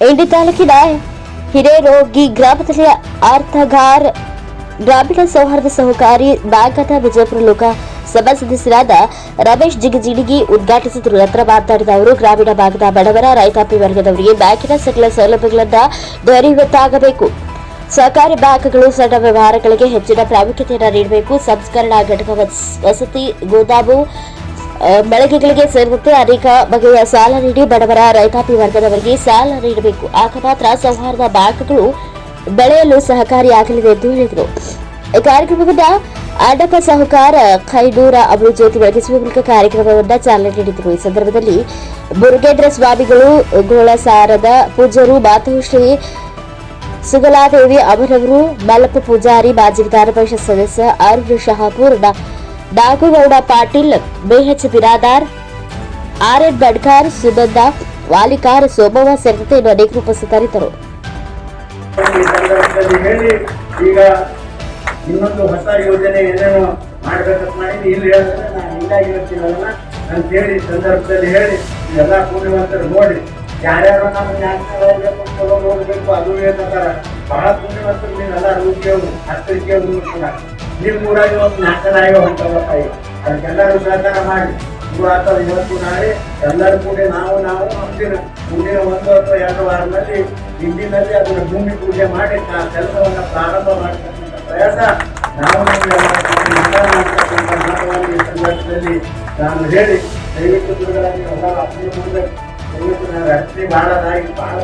ಇಂಡಿ ತಾಲೂಕಿನ ಹಿರೇರೋಗಿ ಗ್ರಾಮದಲ್ಲಿ ಅರ್ಥಗಾರ್ ಗ್ರಾಮೀಣ ಸೌಹಾರ್ದ ಸಹಕಾರಿ ಬ್ಯಾಂಕ್ನ ವಿಜಯಪುರ ಲೋಕಸಭಾ ಸದಸ್ಯರಾದ ರಮೇಶ್ ಜಿಗಜಿಣಗಿ ಉದ್ಘಾಟಿಸಿದರು. ನಂತರ ಮಾತನಾಡಿದ ಅವರು, ಗ್ರಾಮೀಣ ಭಾಗದ ಬಡವರ, ರೈತಾಪಿ ವರ್ಗದವರಿಗೆ ಬ್ಯಾಂಕಿನ ಸಕಲ ಸೌಲಭ್ಯಗಳನ್ನು ದೊರೆಯುವಂತಾಗಬೇಕು. ಸಹಕಾರಿ ಬ್ಯಾಂಕ್ಗಳು ಸಣ್ಣ ವ್ಯವಹಾರಗಳಿಗೆ ಹೆಚ್ಚಿನ ಪ್ರಾಮುಖ್ಯತೆಯನ್ನು ನೀಡಬೇಕು. ಸಂಸ್ಕರಣಾ ಘಟಕ ವಸ್- ವಸತಿ, ಗೋದಾಮು ಮಳಿಗೆಗಳಿಗೆ ಸೇರಿದಂತೆ ಅನೇಕ ಬಗೆಯ ಸಾಲ ನೀಡಿ ಬಡವರ, ರೈತಾಪಿ ವರ್ಗದವರಿಗೆ ಸಾಲ ನೀಡಬೇಕು. ಆಗ ಮಾತ್ರ ಸೌಹಾರ್ದ ಬ್ಯಾಂಕ್ಗಳು ಬೆಳೆಯಲು ಸಹಕಾರಿಯಾಗಲಿದೆ ಎಂದು ಹೇಳಿದರು. ಈ ಕಾರ್ಯಕ್ರಮವನ್ನು ಸಹಕಾರ ಖೈನೂರ ಅವರು ಜ್ಯೋತಿ ಬೆಳಗಿಸುವ ಮೂಲಕ ಕಾರ್ಯಕ್ರಮವನ್ನು ಚಾಲನೆ ನೀಡಿದರು. ಈ ಸಂದರ್ಭದಲ್ಲಿ ಮುರುಗೇಂದ್ರ ಸ್ವಾಮಿಗಳು, ಗೋಳಸಾರದ ಪೂಜ್ಯರು ಮಾತೃಶ್ರೀ ಸುಗಲಾದೇವಿ ಅವರವರು, ಮಲ್ಲಪ್ಪ ಪೂಜಾರಿ, ಮಾಜಿ ವಿಧಾನ ಪರಿಷತ್ ಸದಸ್ಯ Arun Shahapur Nagagowda Patil BH Biradar R N Badkar Sunanda Valikar, Somavva ಸೇರಿದಂತೆ ಇನ್ನು ಅನೇಕರು ಉಪಸ್ಥಿತರಿದ್ದರು. ಈಗ ಇನ್ನೊಂದು ಹೊಸ ಯೋಜನೆ ಏನೇನೋ ಮಾಡ್ಬೇಕಂತ ಮಾಡಿದ್ದು ಇಲ್ಲಿ ಹೇಳಿದ್ರೆ ನಾನು ಹಿಂಗಾಗಿ ಹೇಳ್ತೀನಲ್ಲ ಅಂತ ಹೇಳಿ ಸಂದರ್ಭದಲ್ಲಿ ಹೇಳಿ, ಎಲ್ಲ ಪುಣ್ಯವಂತರು ನೋಡಿ, ಯಾರ್ಯಾರು ನಮ್ಮ ನ್ಯಾಷನಲ್ ಹೋಗ್ಬೇಕು ಚಲೋ ಹೋಗ್ಬೇಕು ಅದು ಹೇಳ್ತಾರೆ ಬಹಳ ಪುಣ್ಯವಂತರು ನೀವೆಲ್ಲ ರೂಪಿಯವು ಹತ್ತರಿಕೆಯವು ಕೂಡ. ನಿಮ್ಮ ಊರಾಗ ಒಂದು ನ್ಯಾಷನಲ್ ಆಗಿ ಹೊಂಟವಪ್ಪ ಅದಕ್ಕೆಲ್ಲರೂ ಸಹಕಾರ ಮಾಡಿ. ಅಥವಾ ಇವತ್ತು ನಾಳೆ ಎಲ್ಲರೂ ಕೂಡ ನಾವು ನಾವು ಮುಂದಿನ ಮುಂದಿನ ಒಂದು ಅಥವಾ ಎರಡು ವಾರದಲ್ಲಿ, ಹಿಂದಿನಲ್ಲಿ ಅದನ್ನು ಭೂಮಿ ಪೂಜೆ ಮಾಡಿ, ಆ ಕೆಲಸವನ್ನು ಪ್ರಾರಂಭ ಮಾಡತಕ್ಕಂಥ ಪ್ರಯಾಸ ನಾವು ಈ ಸಂದರ್ಭದಲ್ಲಿ. ನಾನು ಹೇಳಿ, ದಯವಿಟ್ಟು ಗುರುಗಳಲ್ಲಿ ಎಲ್ಲ ಅಪ್ಪ ಮುಂದೆ ದಯವಿಟ್ಟು ನಾವು ಭಾಳ ಮಾಡೋದಾಗಿ ಬಹಳ